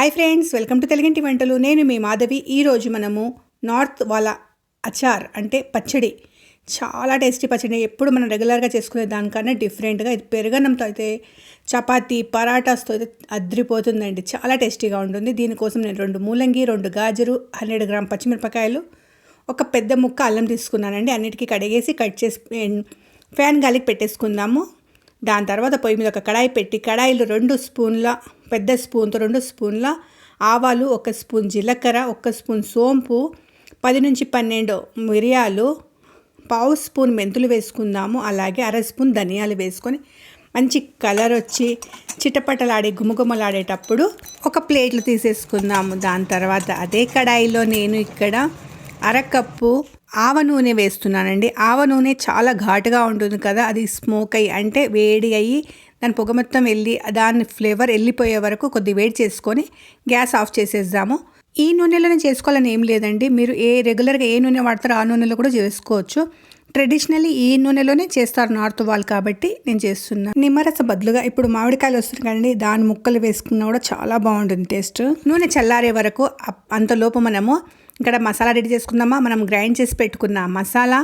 Hi friends welcome to తెలుగింటి వంటలు. నేను మీ మాధవి. ఈరోజు మనము నార్త్ వాళ్ళ అచార్ అంటే పచ్చడి. చాలా టేస్టీ పచ్చడి. ఎప్పుడు మనం రెగ్యులర్గా చేసుకునే దానికన్నా డిఫరెంట్గా ఇది పెరుగన్నంతో అయితే చపాతీ పరాటాస్తో అయితే అద్రిపోతుందండి. చాలా టేస్టీగా ఉంటుంది. దీనికోసం నేను రెండు మూలంగి రెండు గాజరు హండ్రెడ్ గ్రామ్ పచ్చిమిరపకాయలు ఒక పెద్ద ముక్క అల్లం తీసుకున్నానండి. అన్నిటికీ కడిగేసి కట్ చేసి ఫ్యాన్ గాలికి పెట్టేసుకుందాము. దాని తర్వాత పొయ్యి మీద ఒక కడాయి పెట్టి కడాయిలో రెండు స్పూన్ల పెద్ద స్పూన్తో రెండు స్పూన్ల ఆవాలు ఒక స్పూన్ జీలకర్ర ఒక స్పూన్ సోంపు పది నుంచి పన్నెండు మిరియాలు పావు స్పూన్ మెంతులు వేసుకుందాము. అలాగే అర స్పూన్ ధనియాలు వేసుకొని మంచి కలర్ వచ్చి చిటపటలాడే గుమగుమలాడేటప్పుడు ఒక ప్లేట్లు తీసేసుకుందాము. దాని తర్వాత అదే కడాయిలో నేను ఇక్కడ అరకప్పు ఆవ నూనె వేస్తున్నానండి. ఆవ నూనె చాలా ఘాటుగా ఉంటుంది కదా అది స్మోక్ అయ్యి అంటే వేడి అయ్యి దాని పొగ మొత్తం వెళ్ళి దాని ఫ్లేవర్ వెళ్ళిపోయే వరకు కొద్ది వేడి చేసుకొని గ్యాస్ ఆఫ్ చేసేద్దాము. ఈ నూనెలోనే చేసుకోవాలని ఏం లేదండి. మీరు ఏ రెగ్యులర్గా ఏ నూనె వాడతారో ఆ నూనెలో కూడా చేసుకోవచ్చు. ట్రెడిషనల్లీ ఈ నూనెలోనే చేస్తారు నార్త్ వాళ్ళు కాబట్టి నేను చేస్తున్నాను నిమ్మరస బదులుగా ఇప్పుడు మామిడికాయలు వస్తుంది కదండి దాని ముక్కలు వేసుకున్నా కూడా చాలా బాగుంటుంది టేస్ట్. నూనె చల్లారే వరకు అంతలోపు మనము ఇక్కడ మసాలా రెడీ చేసుకుందామా? మనం గ్రైండ్ చేసి పెట్టుకున్న మసాలా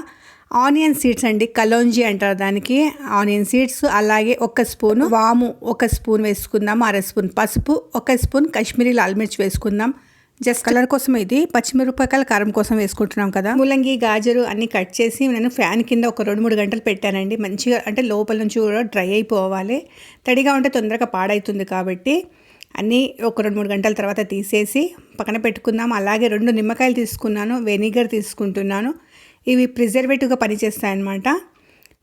ఆనియన్ సీడ్స్ అండి కలోంజీ అంటారు దానికి. ఆనియన్ సీడ్స్ అలాగే ఒక స్పూన్ వాము ఒక స్పూన్ వేసుకుందాం అర స్పూన్ పసుపు ఒక స్పూన్ కాశ్మీరీ లాల్ మిర్చి వేసుకుందాం. జస్ట్ కలర్ కోసం ఇది పచ్చిమిరపకాయల కారం కోసం వేసుకుంటున్నాం కదా. ముల్లంగి గాజరు అన్ని కట్ చేసి నేను ఫ్యాన్ కింద ఒక రెండు మూడు గంటలు పెట్టానండి. మంచిగా అంటే లోపల నుంచి కూడా డ్రై అయిపోవాలి. తడిగా ఉంటే తొందరగా పాడవుతుంది కాబట్టి అన్నీ ఒక రెండు మూడు గంటల తర్వాత తీసేసి పక్కన పెట్టుకుందాం. అలాగే రెండు నిమ్మకాయలు తీసుకున్నాను వెనిగర్ తీసుకుంటున్నాను. ఇవి ప్రిజర్వేటివ్గా పనిచేస్తాయన్నమాట.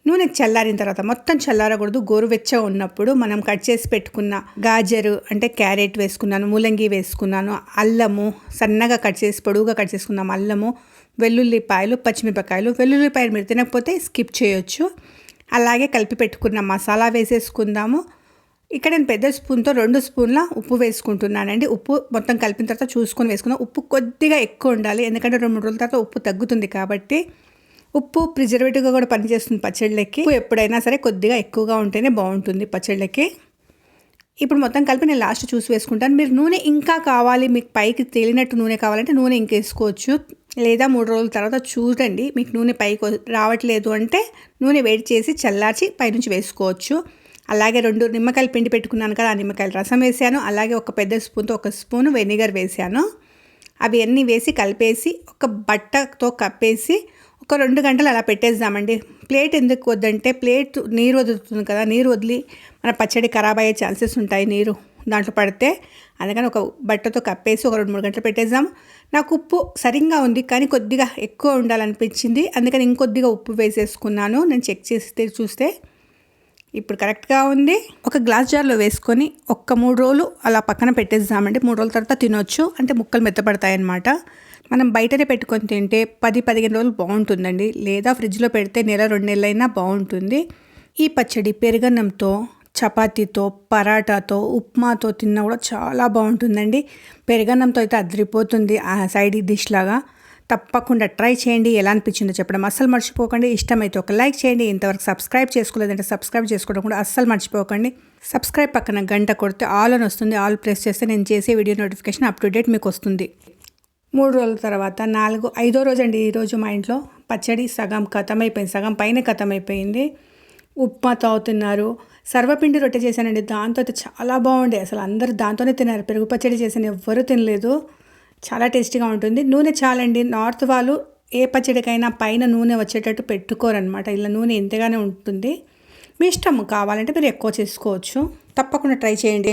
నూనె చల్లారిన తర్వాత మొత్తం చల్లారకూడదు. గోరువెచ్చగా ఉన్నప్పుడు మనం కట్ చేసి పెట్టుకున్న గాజరు అంటే క్యారెట్ వేసుకున్నాను ములంగి వేసుకున్నాను అల్లము సన్నగా కట్ చేసి పొడుగుగా కట్ చేసుకున్నాం అల్లము వెల్లుల్లిపాయలు పచ్చిమిరపకాయలు. వెల్లుల్లిపాయలు మీరు తినకపోతే స్కిప్ చేయొచ్చు. అలాగే కలిపి పెట్టుకున్న మసాలా వేసేసుకుందాము. ఇక్కడ నేను పెద్ద స్పూన్తో రెండు స్పూన్ల ఉప్పు వేసుకుంటున్నానండి. ఉప్పు మొత్తం కలిపిన తర్వాత చూసుకొని వేసుకున్నాం ఉప్పు కొద్దిగా ఎక్కువ ఉండాలి. ఎందుకంటే రెండు మూడు రోజుల తర్వాత ఉప్పు తగ్గుతుంది కాబట్టి. ఉప్పు ప్రిజర్వేటివ్గా కూడా పనిచేస్తుంది పచ్చళ్ళకి. ఉప్పు ఎప్పుడైనా సరే కొద్దిగా ఎక్కువగా ఉంటేనే బాగుంటుంది పచ్చళ్ళకి. ఇప్పుడు మొత్తం కలిపి నేను లాస్ట్ చూసి వేసుకుంటాను. మీరు నూనె ఇంకా కావాలి. మీకు పైకి తేలినట్టు నూనె కావాలంటే నూనె ఇంకేసుకోవచ్చు. లేదా మూడు రోజుల తర్వాత చూడండి. మీకు నూనె పైకి రావట్లేదు అంటే నూనె వేడి చేసి చల్లార్చి పైనుంచి వేసుకోవచ్చు. అలాగే రెండు నిమ్మకాయలు పిండి పెట్టుకున్నాను కదా ఆ నిమ్మకాయలు రసం వేసాను. అలాగే ఒక పెద్ద స్పూన్తో ఒక స్పూన్ వెనిగర్ వేసాను. అవి అన్నీ వేసి కలిపేసి ఒక బట్టతో కప్పేసి ఒక రెండు గంటలు అలా పెట్టేద్దామండి. ప్లేట్ ఎందుకు వద్దంటే ప్లేట్ నీరు వదులుతుంది కదా నీరు వదిలి మన పచ్చడి ఖరాబ్ అయ్యే ఛాన్సెస్ ఉంటాయి నీరు దాంట్లో పడితే. అందుకని ఒక బట్టతో కప్పేసి ఒక రెండు మూడు గంటలు పెట్టేద్దాం. నాకు ఉప్పు సరిగ్గా ఉంది కానీ కొద్దిగా ఎక్కువ ఉండాలనిపించింది. అందుకని ఇంకొద్దిగా ఉప్పు వేసేసుకున్నాను. నేను చెక్ చేస్తే చూస్తే ఇప్పుడు కరెక్ట్గా ఉంది. ఒక గ్లాస్ జార్లో వేసుకొని ఒక్క మూడు రోజులు అలా పక్కన పెట్టేద్దామండి. మూడు రోజుల తర్వాత తినొచ్చు. అంటే ముక్కలు మెత్తపడతాయి అన్నమాట మనం బయటనే పెట్టుకొని తింటే పది పదిహేను రోజులు బాగుంటుందండి. లేదా ఫ్రిడ్జ్లో పెడితే నెల రెండు నెలలైనా బాగుంటుంది. ఈ పచ్చడి పెరుగన్నంతో చపాతీతో పరాటాతో ఉప్మాతో తిన్నా కూడా చాలా బాగుంటుందండి. పెరుగన్నంతో అయితే అదిరిపోతుంది ఆ సైడ్ డిష్ లాగా. తప్పకుండా ట్రై చేయండి. ఎలా అనిపించిందో చెప్పడం అస్సలు మర్చిపోకండి. ఇష్టమైతే ఒక లైక్ చేయండి. ఇంతవరకు సబ్స్క్రైబ్ చేసుకోలేదంటే సబ్స్క్రైబ్ చేసుకోవడం కూడా అస్సలు మర్చిపోకండి. సబ్స్క్రైబ్ పక్కన గంట కొడితే ఆల్ అని వస్తుంది. ఆల్ ప్రెస్ చేస్తే నేను చేసే video notification up to date మీకు వస్తుంది. మూడు రోజుల తర్వాత నాలుగు ఐదో రోజు అండి ఈరోజు మా ఇంట్లో. పచ్చడి సగం ఖతమైపోయింది సగం పైన ఖతమైపోయింది ఉప్మా తాగుతున్నారు. సర్వపిండి రొట్టె చేశానండి. దాంతో అయితే చాలా బాగుండే. అసలు అందరూ దాంతోనే తిన్నారు. పెరుగు పచ్చడి చేసిన ఎవ్వరూ తినలేదు. చాలా టేస్టీగా ఉంటుంది. నూనె చాలండి. నార్త్ వాళ్ళు ఏ పచ్చడికైనా పైన నూనె వచ్చేటట్టు పెట్టుకోరనమాట ఇలా నూనె ఇంతగానే ఉంటుంది. మీ ఇష్టం కావాలంటే మీరు ఎక్కువ చేసుకోవచ్చు. తప్పకుండా ట్రై చేయండి.